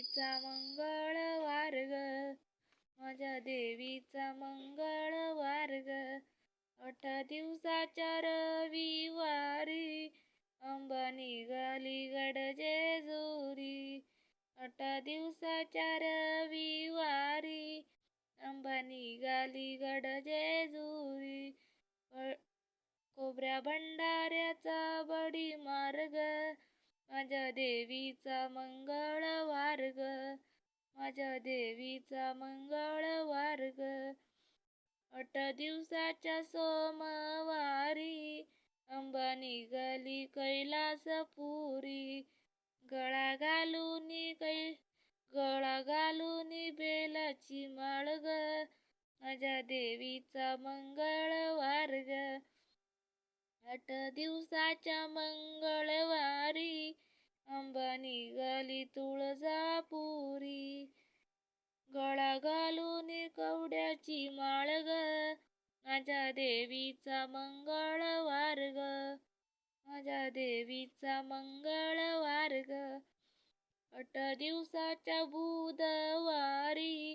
देवीचा मंगळवार ग. माझ्या देवीचा मंगळवार ग. आठ दिवसाच्या रविवारी अंबा निघाली गड जेजुरी आठ दिवसाच्या रविवारी अंबा निघाली गड जेजुरी कोबऱ्या खोबऱ्या भंडाऱ्याचा बडी माझ्या देवीचा मंगळवार ग माझ्या देवीचा मंगळवार ग अट दिवसाच्या सोमवारी अंबा निघाली कैलासपुरी. गळा घालून कै गळा घालून बेलाची माळ ग माझ्या देवीचा मंगळवार ग आठ दिवसाच्या मंगळ अंबा निघाली तुळजापुरी. गळा घालून कवड्याची माळ ग माझ्या देवीचा मंगळवार ग माझ्या देवीचा मंगळवार ग अट दिवसाच्या बुधवारी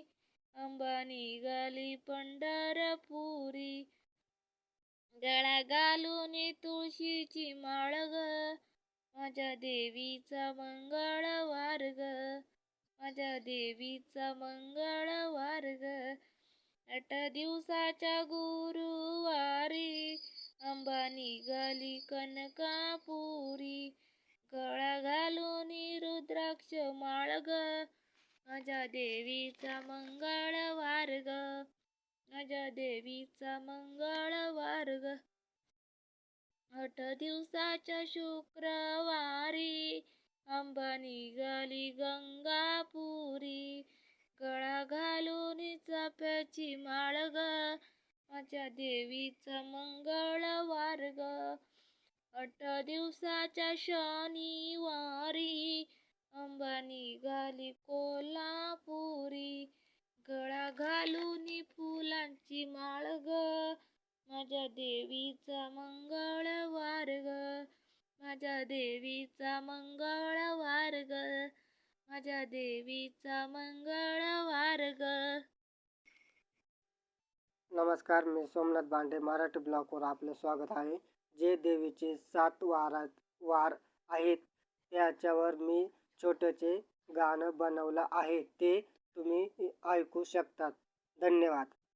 अंबा निघाली पंढरपुरी. गळा घालून तुळशीची माळ ग माझ्या देवीचा मंगळवार ग माझ्या देवीचा मंगळवार ग आठ दिवसाच्या गुरुवारी अंबा निघाली कनकापुरी. गळा घालून रुद्राक्ष माळ ग माझ्या देवीचा मंगळवार ग माझ्या देवीचा मंगळवार ग आठ दिवसाच्या शुक्रवारी अंबा निघाली गंगापुरी. गळा घालून चाफ्याची माळ ग माझ्या देवीचा मंगळवार ग आठ दिवसाच्या शनिवारी अंबा निघाली कोल्हापुरी. गळा घालून फुलांची माळ ग माझ्या देवीचा मंगळ माझ्या देवीचा मंगळवार ग माझ्या देवीचा मंगळवार ग नमस्कार मी सोमनाथ बांडे मराठी ब्लॉकवर आपले स्वागत आहे. जे देवीचे सात वारात वार आहेत त्याच्यावर मी छोटंचे गाणं बनवलं आहे. ते तुम्ही ऐकू शकतात. धन्यवाद.